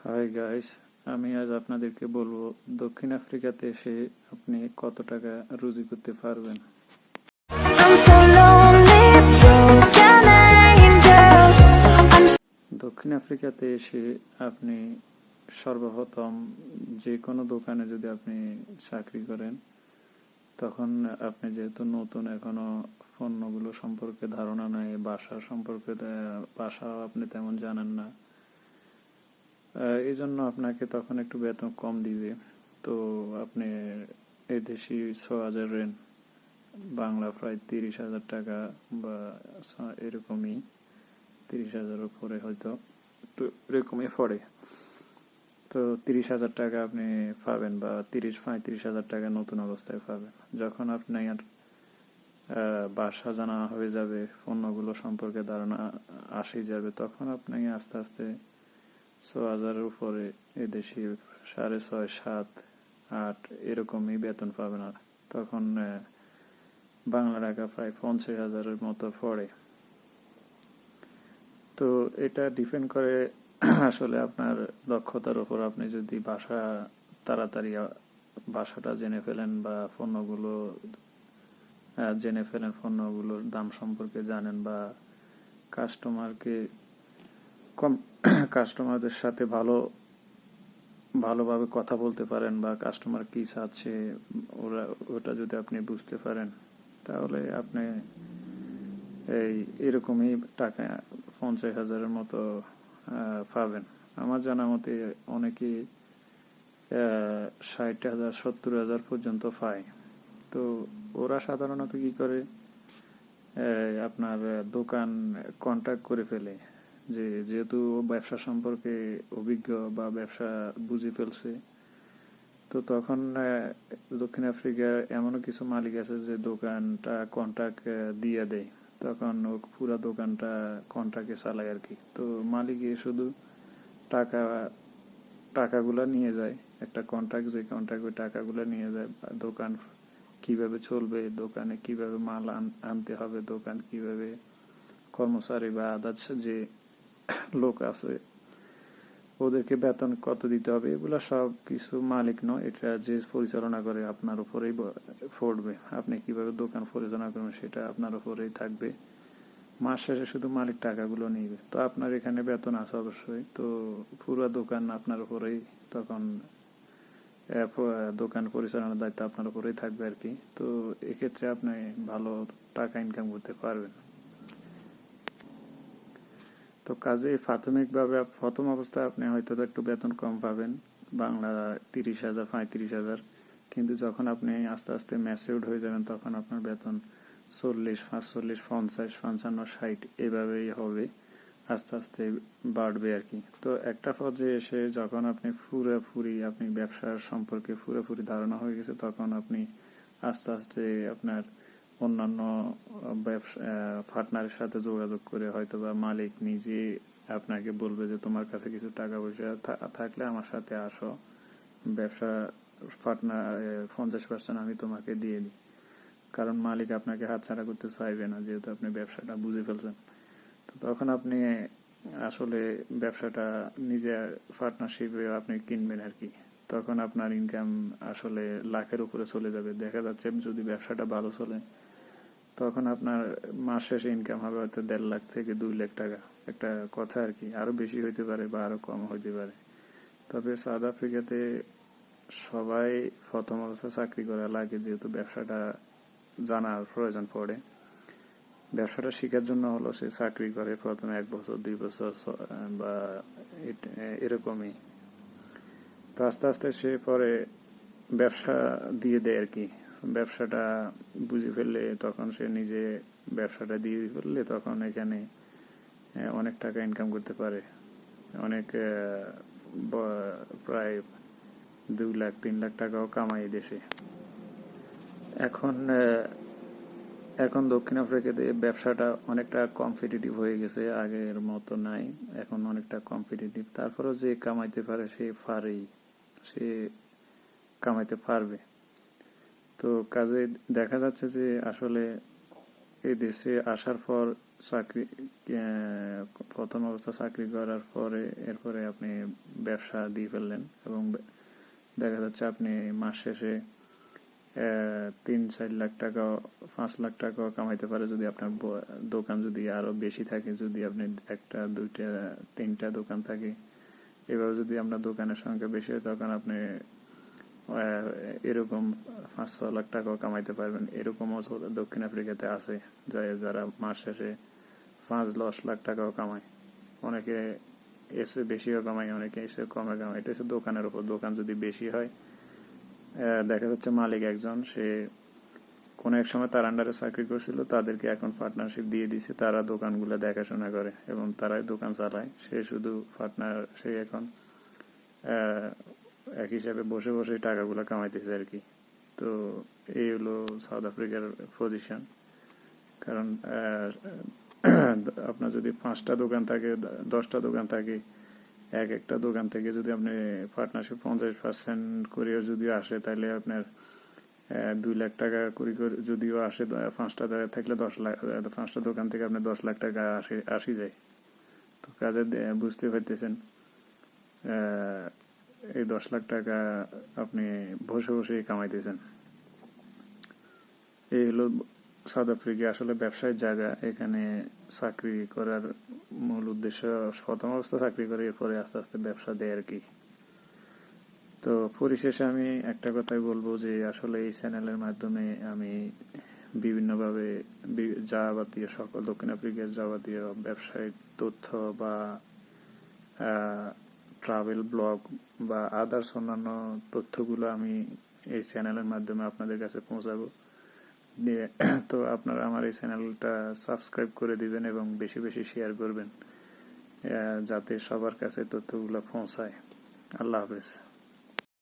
Hi guys আমি আজ আপনাদেরকে বলব দক্ষিণ আফ্রিকাতে এসে আপনি কত টাকা রুজি করতে পারবেন? দক্ষিণ আফ্রিকাতে এসে আপনি সর্বপ্রথম যে কোনো দোকানে যদি আপনি চাকরি করেন তখন আপনি যেহেতু নতুন এখনও পণ্যগুলো সম্পর্কে ধারণা নাই বাসা সম্পর্কে ভাষাও আপনি তেমন জানেন না এই জন্য আপনাকে তখন একটু বেতন কম দিবে। তো আপনি এই দেশি ছ হাজার রেন, বাংলা প্রায় তিরিশ হাজার টাকা বা এরকমই, তিরিশ হাজার উপরে হয়তো একটু এরকমই পড়ে। তো তিরিশ হাজার টাকা আপনি পাবেন বা তিরিশ, পঁয়ত্রিশ হাজার টাকা নতুন অবস্থায় পাবেন। যখন আপনি আর বাসা জানা হয়ে যাবে, পণ্যগুলো সম্পর্কে ধারণা আসে যাবে, তখন আপনি আস্তে আস্তে ছ হাজারের উপরে এদেশি সাড়ে ছয়, সাত, আট এরকমই বেতন পাবেন আর। তখন বাংলা টাকা প্রায় পঞ্চাশ হাজারের মতো পড়ে। তো এটা ডিপেন্ড করে আসলে আপনার দক্ষতার উপর। আপনি যদি ভাষা তাড়াতাড়ি ভাষাটা জেনে ফেলেন বা পণ্যগুলো জেনে ফেলেন, পণ্যগুলোর দাম সম্পর্কে জানেন বা কাস্টমারকে কম কাস্টমারদের সাথে ভালো, ভালোভাবে কথা বলতে পারেন বা কাস্টমার কি চাচ্ছে, ওরা, ওটা যদি আপনি বুঝতে পারেন, তাহলে আপনি এই এরকমই টাকা পঞ্চাশ হাজারের মতো পাবেন। আমার জানা মতে অনেকেই ষাট হাজার, সত্তর হাজার পর্যন্ত পায়। তো ওরা সাধারণত কি করে? আপনার দোকান কন্ট্যাক্ট করে ফেলে। যে যেহেতু ব্যবসা সম্পর্কে অভিজ্ঞ বা ব্যবসা বুঝে ফেলছে, তো তখন দক্ষিণ আফ্রিকার এমনও কিছু মালিক আছে যে দোকানটা কন্ট্রাক্ট দিয়ে দেয়। তখন ও পুরো দোকানটা কন্ট্রাক্টে চালায় আর কি। তো মালিকে শুধু টাকা, টাকাগুলো নিয়ে যায়, একটা কন্ট্রাক্ট যে কন্ট্রাক্ট ওই টাকাগুলো নিয়ে যায় দোকান কীভাবে চলবে, দোকানে কীভাবে মাল আন- আনতে হবে, দোকান কীভাবে কর্মচারী বা আদার্স যে লোক আছে। ওদেরকে বেতন কত দিতে হবে? এগুলো সব কিছু মালিক নয়। এটা যে পরিচালনা করে আপনার উপরেই পড়বে। আপনি কীভাবে দোকান পরিচালনা করবেন সেটা আপনার উপরেই থাকবে। মাস শেষে শুধু মালিক টাকাগুলো নিবে। তো আপনার এখানে বেতন আছে অবশ্যই। তো পুরো দোকান আপনার উপরেই তখন দোকান পরিচালনার দায়িত্ব আপনার উপরেই থাকবে আর কি। তো এক্ষেত্রে আপনি ভালো টাকা ইনকাম করতে পারবেন। তো কাজে প্রাথমিকভাবে প্রথম অবস্থায় আপনি হয়তো একটু বেতন কম পাবেন, বাংলা তিরিশ হাজার, পঁয়ত্রিশ হাজার। কিন্তু যখন আপনি আস্তে আস্তে ম্যাচিউড হয়ে যাবেন, তখন আপনার বেতন চল্লিশ, পাঁচচল্লিশ, পঞ্চাশ, পঞ্চান্ন, ষাট এভাবেই হবে। আস্তে আস্তে বাড়বে আর কি। তো একটা পর্যায়ে এসে যখন আপনি পুরোপুরি আপনি ব্যবসার সম্পর্কে পুরোপুরি ধারণা হয়ে গেছে, তখন আপনি আস্তে আস্তে আপনার অন্যান্য ব্যবসা পার্টনারের সাথে যোগাযোগ করে হয়তো বা মালিক নিজে আপনাকে বলবে যে তোমার কাছে কিছু টাকা পয়সা থাকলে আমার সাথে আসো। ব্যবসা পার্টনার পঞ্চাশ পার্সেন্ট আমি তোমাকে দিয়ে দিই। কারণ মালিক আপনাকে হাতছাড়া করতে চাইবে না, যেহেতু আপনি ব্যবসাটা বুঝে ফেলছেন। তো তখন আপনি আসলে ব্যবসাটা নিজে পার্টনারশিপে আপনি কিনবেন আর কি। তখন আপনার ইনকাম আসলে লাখের উপরে চলে যাবে। দেখা যাচ্ছে যদি ব্যবসাটা ভালো চলে তখন আপনার মাস শেষে ইনকাম হবে হয়তো দেড় লাখ থেকে দুই লাখ টাকা। একটা কথা আর কি, আরও বেশি হইতে পারে বা আরও কম হইতে পারে। তবে সাউথ আফ্রিকাতে সবাই প্রথম অবস্থা চাকরি করা লাগে যেহেতু ব্যবসাটা জানার প্রয়োজন পড়ে। ব্যবসাটা শেখার জন্য হলো সে চাকরি করে প্রথমে এক বছর, দুই বছর বা এরকমই। তো আস্তে আস্তে সে পরে ব্যবসা দিয়ে দেয় আর কি। ব্যবসাটা বুঝে ফেললে তখন সে নিজে ব্যবসাটা দিয়ে ফেললে তখন এখানে অনেক টাকা ইনকাম করতে পারে। অনেক প্রায় দুই লাখ, তিন লাখ টাকাও কামাই দেশে। এখন এখন দক্ষিণ আফ্রিকাতে ব্যবসাটা অনেকটা কম্পিটিটিভ হয়ে গেছে, আগের মতো নাই, এখন অনেকটা কম্পিটিটিভ তারপরেও যে কামাইতে পারে সে পারেই, সে কামাইতে পারবে। তো কাজে দেখা যাচ্ছে যে আসলে এই দেশে আসার পর চাকরি প্রথম অবস্থা চাকরি করার পরে, এরপরে আপনি ব্যবসা দিয়ে ফেললেন এবং দেখা যাচ্ছে আপনি মাস শেষে তিন, চার লাখ টাকা, পাঁচ লাখ টাকা কামাইতে পারে যদি আপনার দোকান যদি আরও বেশি থাকে, যদি আপনি একটা, দুইটা, তিনটা দোকান থাকে। এভাবে যদি আপনার দোকানের সংখ্যা বেশি হয়, তখন আপনি এরকম পাঁচ ছ লাখ টাকাও কামাইতে পারবেন। এরকমও দক্ষিণ আফ্রিকাতে আছে যারা মাস শেষে পাঁচ, দশ লাখ টাকাও কামায়। অনেকে এসে বেশিও কামায়, অনেকে এসে কমে কামায়। এটা হচ্ছে দোকানের উপর। দোকান যদি বেশি হয় দেখা যাচ্ছে মালিক একজন, সে কোন এক সময় তার আন্ডারে চাকরি করছিল, তাদেরকে এখন পার্টনারশিপ দিয়ে দিছে, তারা দোকানগুলো দেখাশোনা করে এবং তারাই দোকান চালায়। সে শুধু পার্টনার সে এখন এক হিসাবে বসে বসে টাকাগুলো কামাইতেছে আর কি। তো এই হলো সাউথ আফ্রিকার পজিশন কারণ আপনার যদি পাঁচটা দোকান থাকে, দশটা দোকান থাকে, এক একটা দোকান থেকে যদি আপনি পার্টনারশিপ পঞ্চাশ পার্সেন্ট করেও যদি আসে, তাহলে আপনার দুই লাখ টাকা করে যদিও আসে পাঁচটা থাকলে দশ লাখ পাঁচটা দোকান থেকে আপনার দশ লাখ টাকা আসে, আসি যায়। তো কাজে বুঝতে পারতেছেন। এই দশ লাখ টাকা আপনি বসে বসে কামাইতেছেন। এই হলো সাউথ আফ্রিকা আসলে ব্যবসায়ের জায়গা। এখানে চাকরি করার মূল উদ্দেশ্য, প্রথম অবস্থা চাকরি করে, এরপরে আস্তে আস্তে ব্যবসা দেয় আর কি। তো পরিশেষে আমি একটা কথাই বলব যে, আসলে এই চ্যানেলের মাধ্যমে আমি বিভিন্নভাবে যাবতীয় সকল দক্ষিণ আফ্রিকার যাবতীয় ব্যবসায়িক তথ্য বা ট্রাভেল ব্লগ বা আদার্স অন্যান্য তথ্যগুলো আমি এই চ্যানেলের মাধ্যমে আপনাদের কাছে পৌঁছাবো। তো আপনারা আমার এই চ্যানেলটা সাবস্ক্রাইব করে দিবেন এবং বেশি বেশি শেয়ার করবেন। যাতে সবার কাছে তথ্যগুলো পৌঁছায়। আল্লাহ হাফেজ।